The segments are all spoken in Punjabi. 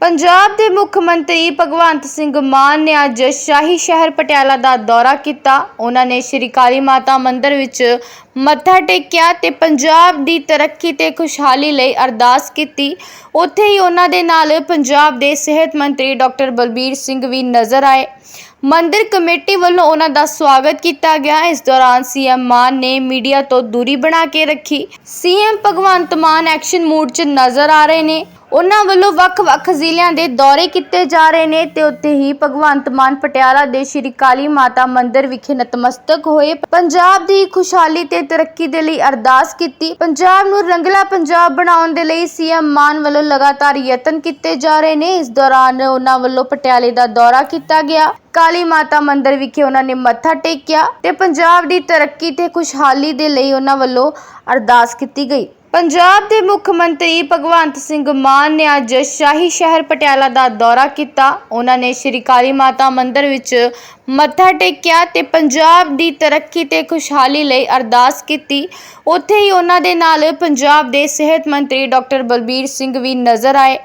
ਪੰਜਾਬ ਦੇ ਮੁੱਖ ਮੰਤਰੀ ਭਗਵੰਤ ਸਿੰਘ ਮਾਨ ਨੇ ਅੱਜ ਸ਼ਾਹੀ ਸ਼ਹਿਰ ਪਟਿਆਲਾ ਦਾ ਦੌਰਾ ਕੀਤਾ। ਉਹਨਾਂ ਨੇ ਸ਼੍ਰੀ ਕਾਲੀ ਮਾਤਾ ਮੰਦਿਰ ਵਿੱਚ ਮੱਥਾ ਟੇਕਿਆ ਤੇ ਪੰਜਾਬ ਦੀ ਤਰੱਕੀ ਤੇ ਖੁਸ਼ਹਾਲੀ ਲਈ ਅਰਦਾਸ ਕੀਤੀ। ਉੱਥੇ ਹੀ ਉਹਨਾਂ ਦੇ ਨਾਲ ਪੰਜਾਬ ਦੇ ਸਿਹਤ ਮੰਤਰੀ ਡਾਕਟਰ ਬਲਬੀਰ ਸਿੰਘ ਵੀ ਨਜ਼ਰ ਆਏ। ਮੰਦਿਰ ਕਮੇਟੀ ਵੱਲੋਂ ਉਹਨਾਂ ਦਾ ਸਵਾਗਤ ਕੀਤਾ ਗਿਆ। ਇਸ ਦੌਰਾਨ ਸੀਐਮ ਮਾਨ ਨੇ ਮੀਡੀਆ ਤੋਂ ਦੂਰੀ ਬਣਾ ਕੇ ਰੱਖੀ। CM Bhagwant Mann action mood 'ਚ ਨਜ਼ਰ ਆ ਰਹੇ ਨੇ। ਉਹਨਾਂ ਵੱਲੋਂ ਵੱਖ-ਵੱਖ ਜ਼ਿਲ੍ਹਿਆਂ ਦੇ ਦੌਰੇ ਕੀਤੇ ਜਾ ਰਹੇ ਨੇ ਤੇ ਉੱਥੇ ਹੀ ਭਗਵੰਤ ਮਾਨ ਪਟਿਆਲਾ ਦੇ ਸ਼੍ਰੀ ਕਾਲੀ ਮਾਤਾ ਮੰਦਿਰ ਵਿਖੇ ਨਤਮਸਤਕ ਹੋਏ। ਪੰਜਾਬ ਦੀ ਖੁਸ਼ਹਾਲੀ ਤੇ ਤਰੱਕੀ ਦੇ ਲਈ ਅਰਦਾਸ ਕੀਤੀ। ਪੰਜਾਬ ਨੂੰ ਰੰਗਲਾ ਪੰਜਾਬ ਬਣਾਉਣ ਦੇ ਲਈ ਸੀਐਮ ਮਾਨ ਵੱਲੋਂ ਲਗਾਤਾਰ ਯਤਨ ਕੀਤੇ ਜਾ ਰਹੇ ਨੇ। ਇਸ ਦੌਰਾਨ ਉਹਨਾਂ ਵੱਲੋਂ ਪਟਿਆਲੇ ਦਾ ਦੌਰਾ ਕੀਤਾ ਗਿਆ। ਕਾਲੀ ਮਾਤਾ ਮੰਦਿਰ ਵਿਖੇ ਉਹਨਾਂ ਨੇ ਮੱਥਾ ਟੇਕਿਆ ਤੇ ਪੰਜਾਬ ਦੀ ਤਰੱਕੀ ਤੇ ਖੁਸ਼ਹਾਲੀ ਦੇ ਲਈ ਉਹਨਾਂ ਵੱਲੋਂ ਅਰਦਾਸ ਕੀਤੀ ਗਈ। ਪੰਜਾਬ ਦੇ ਮੁੱਖ ਮੰਤਰੀ ਭਗਵੰਤ ਸਿੰਘ ਮਾਨ ਨੇ ਅੱਜ ਸ਼ਾਹੀ ਸ਼ਹਿਰ ਪਟਿਆਲਾ ਦਾ ਦੌਰਾ ਕੀਤਾ। ਉਹਨਾਂ ਨੇ ਸ਼੍ਰੀ ਕਾਲੀ ਮਾਤਾ ਮੰਦਿਰ ਵਿੱਚ ਮੱਥਾ ਟੇਕਿਆ ਤੇ ਪੰਜਾਬ ਦੀ ਤਰੱਕੀ ਤੇ ਖੁਸ਼ਹਾਲੀ ਲਈ ਅਰਦਾਸ ਕੀਤੀ। ਉੱਥੇ ਹੀ ਉਹਨਾਂ ਦੇ ਨਾਲ ਪੰਜਾਬ ਦੇ ਸਿਹਤ ਮੰਤਰੀ ਡਾਕਟਰ ਬਲਬੀਰ ਸਿੰਘ ਵੀ ਨਜ਼ਰ ਆਏ।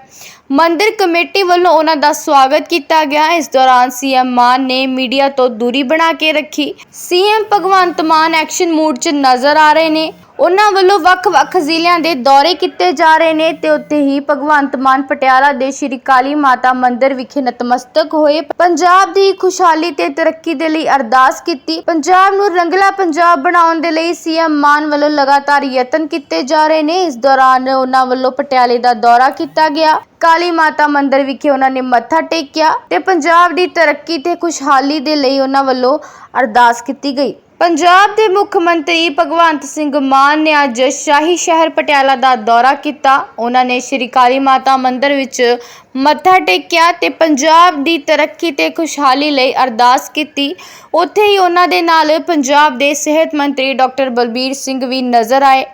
ਮੰਦਿਰ ਕਮੇਟੀ ਵੱਲੋਂ ਉਹਨਾਂ ਦਾ ਸਵਾਗਤ ਕੀਤਾ ਗਿਆ। ਇਸ ਦੌਰਾਨ ਸੀਐਮ ਮਾਨ ਨੇ ਮੀਡੀਆ ਤੋਂ ਦੂਰੀ ਬਣਾ ਕੇ ਰੱਖੀ। CM Bhagwant Mann action mood 'ਚ ਨਜ਼ਰ ਆ ਰਹੇ ਨੇ। ਉਹਨਾਂ ਵੱਲੋਂ ਵੱਖ-ਵੱਖ ਜ਼ਿਲ੍ਹਿਆਂ ਦੇ ਦੌਰੇ ਕੀਤੇ ਜਾ ਰਹੇ ਨੇ ਤੇ ਉੱਥੇ ਹੀ ਭਗਵੰਤ ਮਾਨ ਪਟਿਆਲਾ ਦੇ ਸ਼੍ਰੀ ਕਾਲੀ ਮਾਤਾ ਮੰਦਿਰ ਵਿਖੇ ਨਤਮਸਤਕ ਹੋਏ। ਪੰਜਾਬ ਦੀ ਖੁਸ਼ਹਾਲੀ ਤੇ ਤਰੱਕੀ ਦੇ ਲਈ ਅਰਦਾਸ ਕੀਤੀ। ਪੰਜਾਬ ਨੂੰ ਰੰਗਲਾ ਪੰਜਾਬ ਬਣਾਉਣ ਦੇ ਲਈ ਸੀਐਮ ਮਾਨ ਵੱਲੋਂ ਲਗਾਤਾਰ ਯਤਨ ਕੀਤੇ ਜਾ ਰਹੇ ਨੇ। ਇਸ ਦੌਰਾਨ ਉਨ੍ਹਾਂ ਵੱਲੋਂ ਪਟਿਆਲੇ ਦਾ ਦੌਰਾ ਕੀਤਾ ਗਿਆ। ਕਾਲੀ ਮਾਤਾ ਮੰਦਿਰ ਵਿਖੇ ਉਹਨਾਂ ਨੇ ਮੱਥਾ ਟੇਕਿਆ ਤੇ ਪੰਜਾਬ ਦੀ ਤਰੱਕੀ ਤੇ ਖੁਸ਼ਹਾਲੀ ਦੇ ਲਈ ਉਹਨਾਂ ਵੱਲੋਂ ਅਰਦਾਸ ਕੀਤੀ ਗਈ। ਪੰਜਾਬ ਦੇ ਮੁੱਖ ਮੰਤਰੀ ਭਗਵੰਤ ਸਿੰਘ ਮਾਨ ਨੇ ਅੱਜ ਸ਼ਾਹੀ ਸ਼ਹਿਰ ਪਟਿਆਲਾ ਦਾ ਦੌਰਾ ਕੀਤਾ। ਉਹਨਾਂ ਨੇ ਸ਼੍ਰੀ ਕਾਲੀ ਮਾਤਾ ਮੰਦਿਰ ਵਿੱਚ ਮੱਥਾ ਟੇਕਿਆ ਤੇ ਪੰਜਾਬ ਦੀ ਤਰੱਕੀ ਤੇ ਖੁਸ਼ਹਾਲੀ ਲਈ ਅਰਦਾਸ ਕੀਤੀ। ਉੱਥੇ ਹੀ ਉਹਨਾਂ ਦੇ ਨਾਲ ਪੰਜਾਬ ਦੇ ਸਿਹਤ ਮੰਤਰੀ ਡਾਕਟਰ ਬਲਬੀਰ ਸਿੰਘ ਵੀ ਨਜ਼ਰ ਆਏ।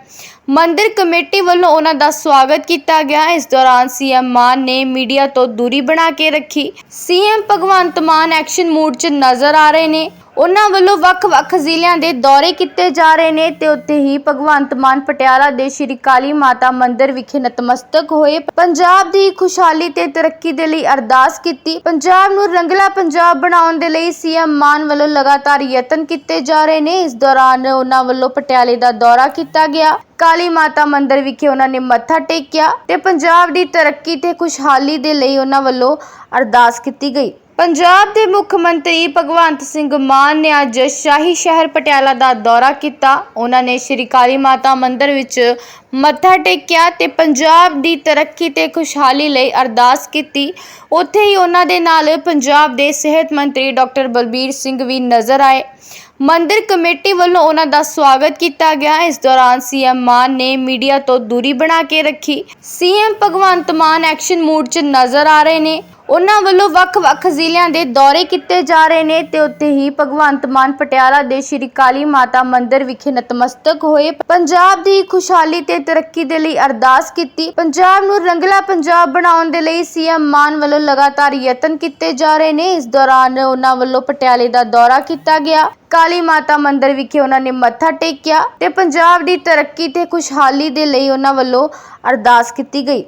ਮੰਦਿਰ ਕਮੇਟੀ ਵੱਲੋਂ ਉਹਨਾਂ ਦਾ ਸਵਾਗਤ ਕੀਤਾ ਗਿਆ। ਇਸ ਦੌਰਾਨ ਸੀਐਮ ਮਾਨ ਨੇ ਮੀਡੀਆ ਤੋਂ ਦੂਰੀ ਬਣਾ ਕੇ ਰੱਖੀ। CM Bhagwant Mann action mood 'ਚ ਨਜ਼ਰ ਆ ਰਹੇ ਨੇ। ਉਹਨਾਂ ਵੱਲੋਂ ਵੱਖ-ਵੱਖ ਜ਼ਿਲ੍ਹਿਆਂ ਦੇ ਦੌਰੇ ਕੀਤੇ ਜਾ ਰਹੇ ਨੇ ਤੇ ਉੱਥੇ ਹੀ ਭਗਵੰਤ ਮਾਨ ਪਟਿਆਲਾ ਦੇ ਸ਼੍ਰੀ ਕਾਲੀ ਮਾਤਾ ਮੰਦਿਰ ਵਿਖੇ ਨਤਮਸਤਕ ਹੋਏ। ਪੰਜਾਬ ਦੀ ਖੁਸ਼ਹਾਲੀ ਤੇ ਤਰੱਕੀ ਦੇ ਲਈ ਅਰਦਾਸ ਕੀਤੀ। ਪੰਜਾਬ ਨੂੰ ਰੰਗਲਾ ਪੰਜਾਬ ਬਣਾਉਣ ਦੇ ਲਈ ਸੀਐਮ ਮਾਨ ਵੱਲੋਂ ਲਗਾਤਾਰ ਯਤਨ ਕੀਤੇ ਜਾ ਰਹੇ ਨੇ। ਇਸ ਦੌਰਾਨ ਉਹਨਾਂ ਵੱਲੋਂ ਪਟਿਆਲੇ ਦਾ ਦੌਰਾ ਕੀਤਾ ਗਿਆ। ਕਾਲੀ ਮਾਤਾ ਮੰਦਿਰ ਵਿਖੇ ਉਹਨਾਂ ਨੇ ਮੱਥਾ ਟੇਕਿਆ ਤੇ ਪੰਜਾਬ ਦੀ ਤਰੱਕੀ ਤੇ ਖੁਸ਼ਹਾਲੀ ਦੇ ਲਈ ਉਹਨਾਂ ਵੱਲੋਂ ਅਰਦਾਸ ਕੀਤੀ ਗਈ। ਪੰਜਾਬ ਦੇ ਮੁੱਖ ਮੰਤਰੀ ਭਗਵੰਤ ਸਿੰਘ ਮਾਨ ਨੇ ਅੱਜ ਸ਼ਾਹੀ ਸ਼ਹਿਰ ਪਟਿਆਲਾ ਦਾ ਦੌਰਾ ਕੀਤਾ। ਉਹਨਾਂ ਨੇ ਸ਼੍ਰੀ ਕਾਲੀ ਮਾਤਾ ਮੰਦਿਰ ਵਿੱਚ ਮੱਥਾ ਟੇਕਿਆ ਤੇ ਪੰਜਾਬ ਦੀ ਤਰੱਕੀ ਤੇ ਖੁਸ਼ਹਾਲੀ ਲਈ ਅਰਦਾਸ ਕੀਤੀ। ਉੱਥੇ ਹੀ ਉਹਨਾਂ ਦੇ ਨਾਲ ਪੰਜਾਬ ਦੇ ਸਿਹਤ ਮੰਤਰੀ ਡਾਕਟਰ ਬਲਬੀਰ ਸਿੰਘ ਵੀ ਨਜ਼ਰ ਆਏ। ਮੰਦਿਰ ਕਮੇਟੀ ਵੱਲੋਂ ਉਹਨਾਂ ਦਾ ਸਵਾਗਤ ਕੀਤਾ ਗਿਆ। ਇਸ ਦੌਰਾਨ ਸੀਐਮ ਮਾਨ ਨੇ ਮੀਡੀਆ ਤੋਂ ਦੂਰੀ ਬਣਾ ਕੇ ਰੱਖੀ। CM Bhagwant Mann action mood 'ਚ ਨਜ਼ਰ ਆ ਰਹੇ ਨੇ। ਉਹਨਾਂ ਵੱਲੋਂ ਵੱਖ-ਵੱਖ ਜ਼ਿਲ੍ਹਿਆਂ ਦੇ ਦੌਰੇ ਕੀਤੇ ਜਾ ਰਹੇ ਨੇ ਤੇ ਉੱਥੇ ਹੀ ਭਗਵੰਤ ਮਾਨ ਪਟਿਆਲਾ ਦੇ ਸ਼੍ਰੀ ਕਾਲੀ ਮਾਤਾ ਮੰਦਿਰ ਵਿਖੇ ਨਤਮਸਤਕ ਹੋਏ। ਪੰਜਾਬ ਦੀ ਖੁਸ਼ਹਾਲੀ ਤੇ ਤਰੱਕੀ ਦੇ ਲਈ ਅਰਦਾਸ ਕੀਤੀ। ਪੰਜਾਬ ਨੂੰ ਰੰਗਲਾ ਪੰਜਾਬ ਬਣਾਉਣ ਦੇ ਲਈ ਸੀਐਮ ਮਾਨ ਵੱਲੋਂ ਲਗਾਤਾਰ ਯਤਨ ਕੀਤੇ ਜਾ ਰਹੇ ਨੇ। ਇਸ ਦੌਰਾਨ ਉਹਨਾਂ ਵੱਲੋਂ ਪਟਿਆਲੇ ਦਾ ਦੌਰਾ ਕੀਤਾ ਗਿਆ। ਕਾਲੀ ਮਾਤਾ ਮੰਦਿਰ ਵਿਖੇ ਉਹਨਾਂ ਨੇ ਮੱਥਾ ਟੇਕਿਆ ਤੇ ਪੰਜਾਬ ਦੀ ਤਰੱਕੀ ਤੇ ਖੁਸ਼ਹਾਲੀ ਦੇ ਲਈ ਉਹਨਾਂ ਵੱਲੋਂ ਅਰਦਾਸ ਕੀਤੀ ਗਈ।